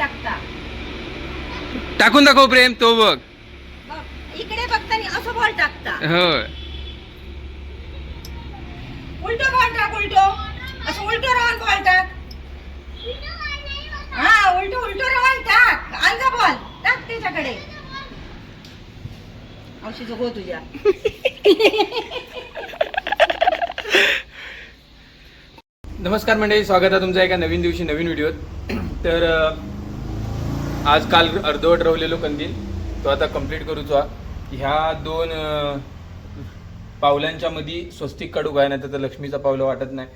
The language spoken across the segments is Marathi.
टाकता. टाकून दाखव प्रेम तो बघ. बघ, इकडे बघताना असं बॉल टाकता. होय. उलटो बॉल टाक उलटो. असं उलटो राहून बॉल टाक. हा उलटो उलटो राहून टाक. आण बॉल टाक त्याच्याकडे. औषध हो तुझ्या. नमस्कार मंडळी स्वागत आहे तुमचं एका नवीन दिवशी नवीन व्हिडिओत. तर अं, आज काल अर्धवट रवलेलो कंदील तो आता कंप्लीट करूचो ह्या दोन पावलांच्या मध्ये स्वस्तिक काढू काय नाही तर लक्ष्मीचा पावलं वाटत नाही.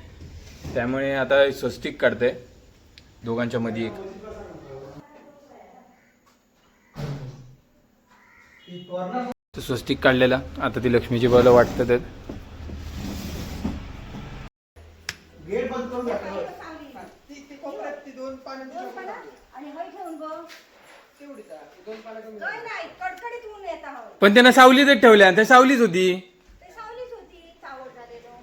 त्यामुळे आता स्वस्तिक काढते दोघांच्या मध्ये एक. स्वस्तिक काढलेला आता ती लक्ष्मीची पावलं वाटतात. आणि हय ठेवून बघ काय नाही कडकडीत ऊन येत आहोत पण त्यांना सावलीतच ठेवल्या त्या सावलीच होती. ते सावलीच होती चावड झालेलो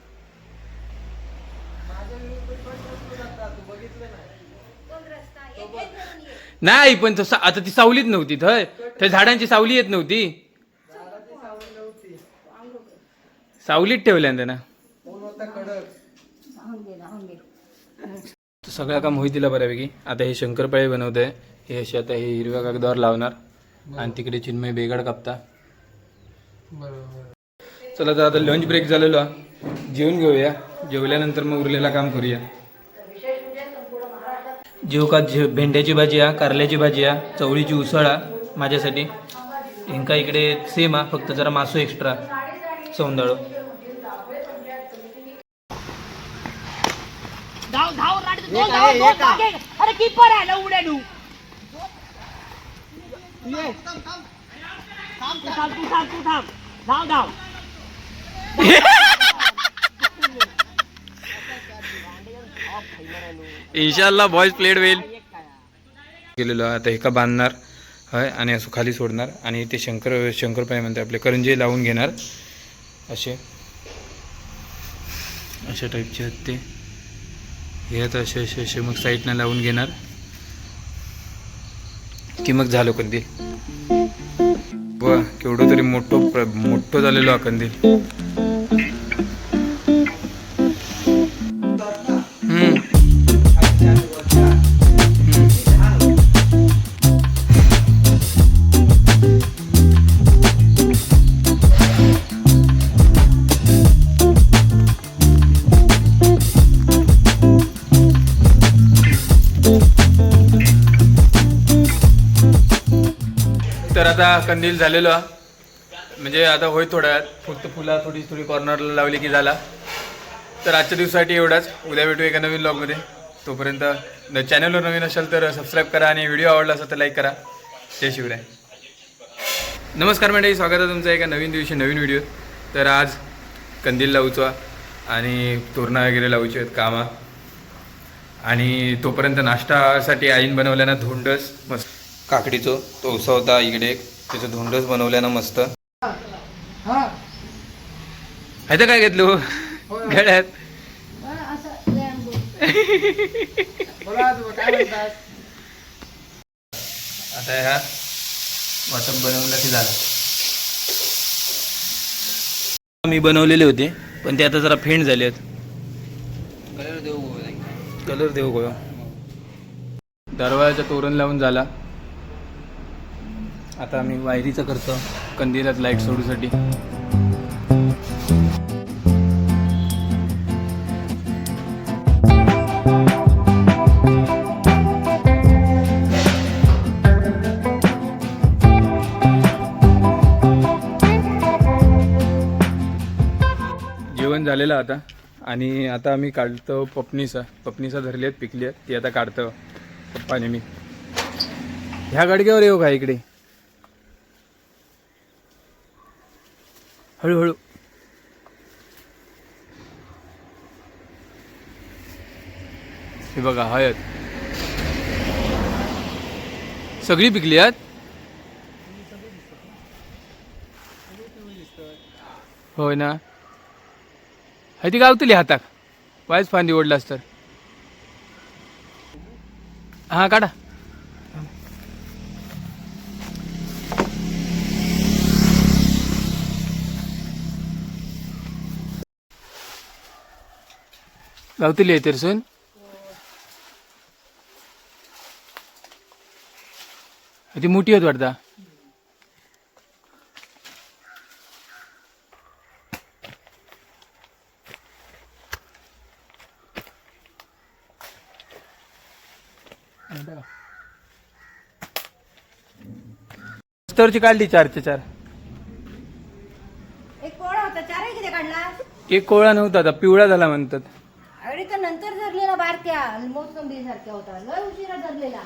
दोन रस्ता एक एक धरून ये नाही पण तसं आता ती सावलीत नव्हती थय त्या झाडांची सावली येत नव्हती. सावलीत ठेवल्या त्यांना. राहून घे राहून घे तर सगळं काम होई तिला बऱ्यापैकी. आता हे शंकरपाळे बनवत आहे हे असे आता हे हिरव्या कागदावर लावणार. आणि तिकडे चिन्मय बेगाड कापता. चला तर आता लंच ब्रेक झालेलो. जेवून घेऊया. जेवल्यानंतर मग उरलेला काम करूया. जेव का जे भेंड्याची भाजी हा कारल्याची भाजी हा चवळीची उसळ माझ्यासाठी. इंका इकडे सेम हा फक्त जरा मासो एक्स्ट्रा सौंदाळो धाव धाव दोन मागे. अरे कीपर आहे ना उड्या डू तू थांब तू थांब तू थांब. धाव धाव. इन्शाल्लाह बॉयज प्लेड होईल गेलेलो आता एका बांधणार? हय आणि असं खाली सोडणार. आणि ते शंकर शंकरपाय म्हणते आपले करंजे लावून घेणार. असे. अशा टाईपचे आहेत ते. हे असे असे असे मग साईडनं लावून घेणार. की मग झालो कंदील व केवढं तरी मोठं मोठं झालेलो हा कंदील तर आता कंदील झालेलो. म्हणजे आता होय थोड्या फक्त फुला थोडी थोडी कॉर्नरला लावली की झाला. तर आजच्या दिवसासाठी एवढाच. उद्या भेटू एका नवीन ब्लॉगमध्ये तोपर्यंत चॅनलवर नवीन असेल तर सबस्क्राईब करा आणि व्हिडिओ आवडला असेल तर लाईक करा. जय शिवराय. नमस्कार मंडळी. स्वागत आहे तुमचं एका नवीन दिवशी नवीन व्हिडिओ तर आज कंदील लावूचो आणि तोरणा वगैरे लावूचे आहेत कामा. आणि तोपर्यंत नाश्तासाठी आईन बनवल्यानं धोंडस. मस्त. काकडीचो तो उसा होता इकडे. त्याचं धोंडस बनवल्यानं मस्त. ह्याचं काय घेतलो? गळ्यात. आता ह्या वाटप बनवलं की झालं मी बनवलेले होते पण ते आता जरा फेंट झाले आहेत. कलर देऊ कलर देऊ गोया दरवाजाचं तोरण लावून झाला. आता आम्ही वायरीचं करतो कंदिलात लाइट सोडूसाठी. जेवण झालेलं आता. आणि आता आम्ही काढतो पपनीसा पपनीसा धरली आहेत पिकली आहेत ती आता काढतो. पप्पाने मी. ह्या गाडग्यावर येऊ का इकडे? हळूहळू. हे बघा हळद. सगळी पिकली आहेत? होय ना. हाय ती गावतली हाताक वायच फांदी ओढलास तर. हां काढा. गावतली आहे तेरसून ती मोठी होत वाटता. रस्त्यावरची काढली चार. एक कोळा होता चारही किती काढला? एक कोळा नव्हता आता पिवळा झाला म्हणतात अरे तर नंतर धरलेला बारक्या मोसंबी सारख्या होता. लय उशिरा धरलेला.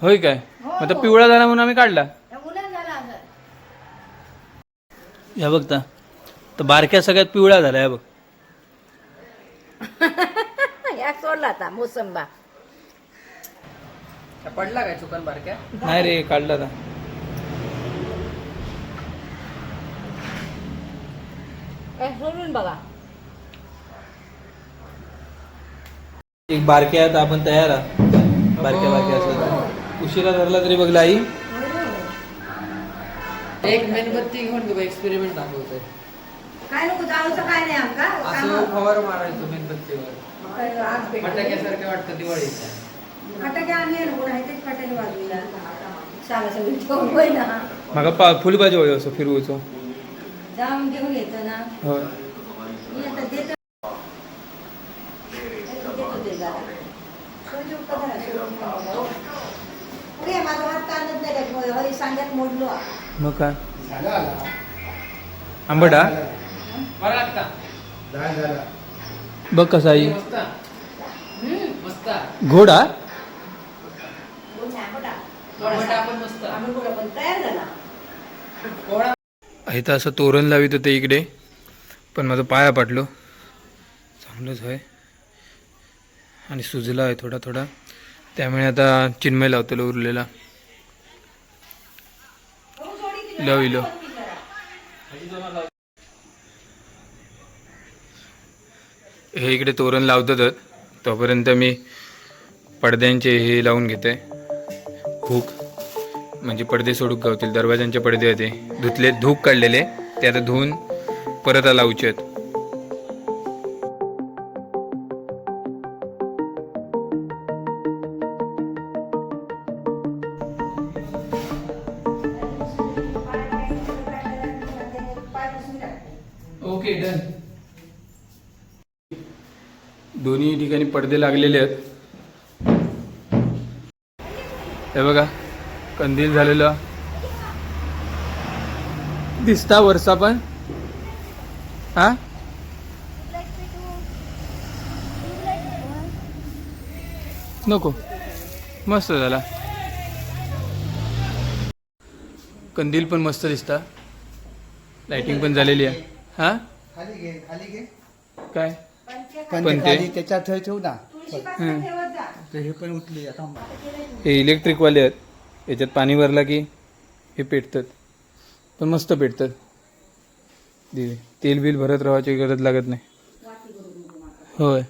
होय काय? मग आता पिवळा झाला म्हणून आम्ही काढला. त्या मुलांना झाला असं. या बघता तर बारक्या सगळ्यात पिवळा झाला या बघ. या सोडला आता मोसंबा. पडला काय चुकन बारक्या? नाही रे काढला आता. काय सोडून बघा. एक बारक्या आहेत आपण तयार आहात. बारक्या बारक्या असं. उशिरा धरला तरी बघला आई एक मेणबत्ती घेऊन तुका एक्सपेरिमेंट दाखवतोय. काय नको जाऊचं काय नाही आमका. असं फवार मारायचो मेणबत्तीवर. आज भेट फटाक्यासारखं वाटतं दिवाळीच्या. फटाके तेच फटाके वाजवूया. सांगा सगळी ठेवून होय ना. मागा पा फुलभाजी होय असं फिरवूचो. जाऊन घेऊन येतो ना. होय. मी आता देतो देतो ते जरा. माझा हात नाही? हरी सांगत मोडलो मग काय आंबटा बरं लागता बघ कसा आई मस्त. मस्त. घोडा इथं असं तोरण लावित होते इकडे पण माझं पाया पाटलो. चांगलंच आहे आणि सुजला आहे थोडा थोडा. त्यामुळे आता चिन्मय लावतो उरलेला. लव इलो हे इकडे तोरण लावतातच तोपर्यंत मी पडद्यांचे हे लावून घेते. हूक म्हणजे पडदे सोडूक गावतील. दरवाजांचे पडदे होते. धुतले धूक काढलेले. ते आता धुवून परत लावचे आहेत. ओके डन दोन्ही ठिकाणी पडदे लागलेले आहेत. हे बघा कंदील झालेलं. दिसता वरचा पण. हा? नको. मस्त झाला. कंदील पण मस्त दिसता. लाइटिंग पण झालेली आहे. हा? खाली घे खाली घे. काय? पण ते खाली त्याच्यात ठेव ठेव ना. हं. ते हे पण उठले आता हे इलेक्ट्रिकवाले आहेत. याच्यात पाणी भरला की हे पेटतात. पण मस्त पेटतात. दिवे तेल बिल भरत राहायची गरज लागत नाही. होय.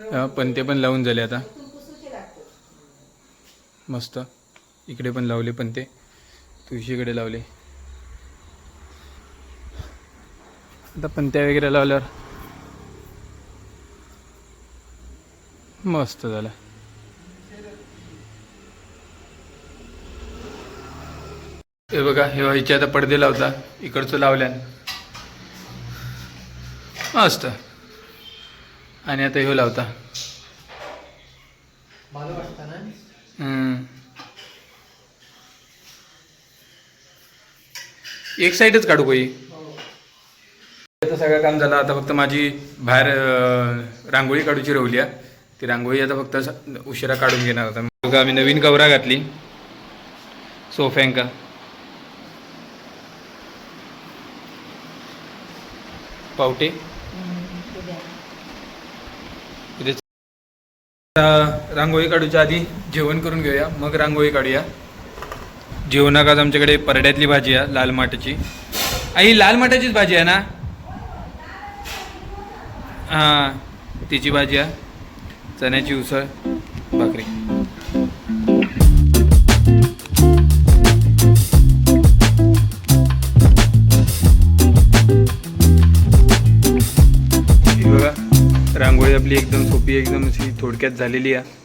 हा, पण ते पण लावून झाले आता. मस्त. इकडे पण लावले पण ते. तुळशीकडे लावले. आता पंत्या वगैरे लावल्यावर मस्त झालं. हे बघा हे व्हायचे आता पडदे लावता इकडचं लावल्यान. मस्त. आणि आता ह्यो लावता. एक साईडच काढू काही आता सगळं काम झालं. आता फक्त माझी बाहेर रांगोळी काढूची राहिली आहे. ती रांगोळी आता फक्त उशिरा काढून घेणार होता मग आम्ही नवीन कवरा घातली. सोफ्यांका. पावटे. रांगोळी काढूच्या आधी जेवण करून घेऊया. मग रांगोळी काढूया. जेवणाक आज आमच्याकडे परड्यातली भाजी आहे लाल माठाची आई लाल माठाचीच भाजी आहे ना? हां तिची भाजी आहे चण्याची उसळ भाकरी. हे बघा रांगोळी आपली एकदम सोपी एकदम अशी थोडक्यात झालेली आहे.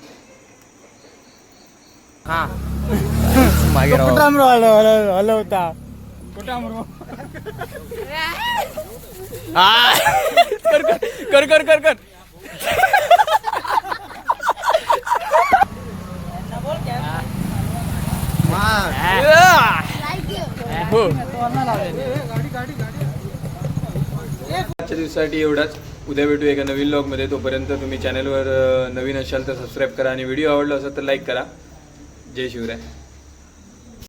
मागे कर कर कर कर कर हो. आजच्या दिवसासाठी एवढाच. उद्या भेटू एका नवीन ब्लॉगमध्ये तोपर्यंत तुम्ही चॅनलवर नवीन असाल तर सबस्क्राईब करा आणि व्हिडिओ आवडला असेल तर लाईक करा. जय शिवराय.